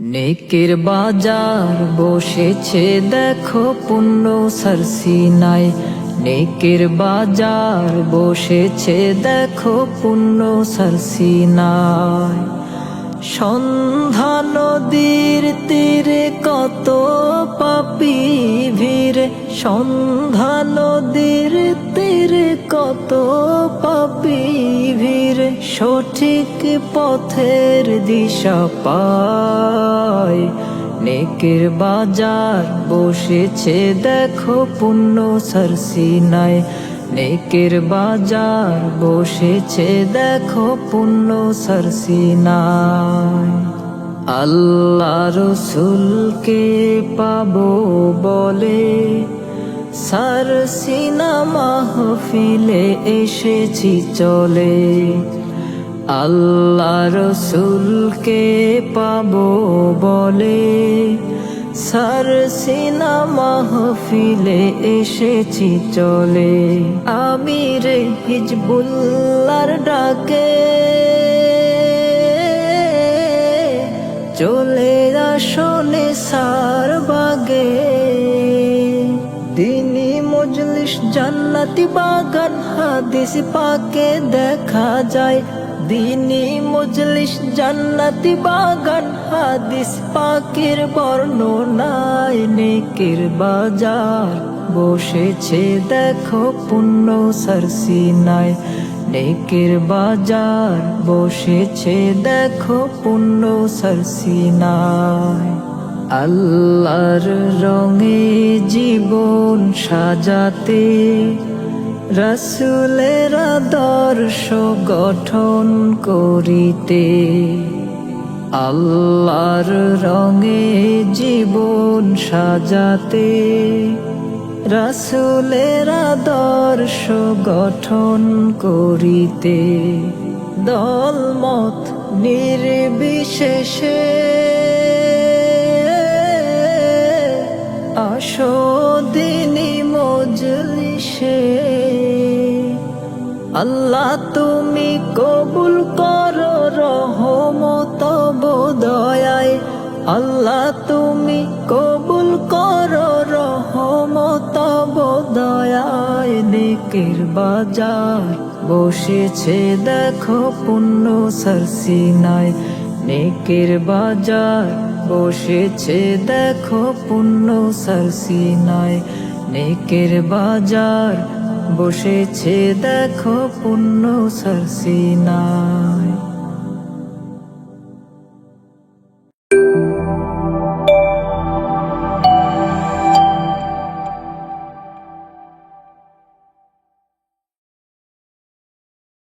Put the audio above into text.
নেকের বাজার বসেছে, দেখো পুণ্য সরসিনায়। নেকের বাজার বসেছে, দেখো পুণ্য সরসিনায়। সন্ধ্যা নদীর তীরে কত পাপি ভিড়। সন্ধ্যা নদীর তীরে কত পাপি ভিড়। সঠিক পথের দিশা পায় নেকের বাজার বসেছে, দেখো পুণ্য সরসিনায়। নেকের বাজার বসেছে, দেখো পুণ্য সরসিনায়। আল্লাহ রসুলকে পাবো বলে, সরসিনা মাহফিলে এসেছি চলে। আল্লাহ রসুলকে পাবো বলে সরসিনা মাহফিলে এসেছি চলে। আমির হিজবুল্লার ডাকে চলে আসনে সার বাগে। দিনী মজলিস জান্নাতি বাগান, হাদিস পাকে দেখা যায়। দিনী মজলিস জান্নাতি বাগান, হাদিস পাকের বর্ণনায় নেকের বাজার। বসেছে দেখো পুণ্য সরসিনায়, নেকের বাজার। বসেছে দেখো পুণ্য সরসিনায়। আল্লাহর রঙে জীবন সাজাতে রসুলের আদর্শ গঠন করিতে আল্লাহর রঙে জীবন সাজাতে রসুলের আদর্শ গঠন করিতে দলমত নির্বিশেষে আসো দিনী মজলিসে। আল্লাহ, তুমি কবুল করো রহমত দয়ায়। আল্লাহ, তুমি কবুল করো রহমত দয়ায়। নেকের বাজার বসেছে, দেখো পুণ্য সরসিনায় নেকের বাজার বসেছে, দেখো পুণ্য সরসিনায় নেকের বাজার বসেছে দেখো পুণ্য সরসিনায়।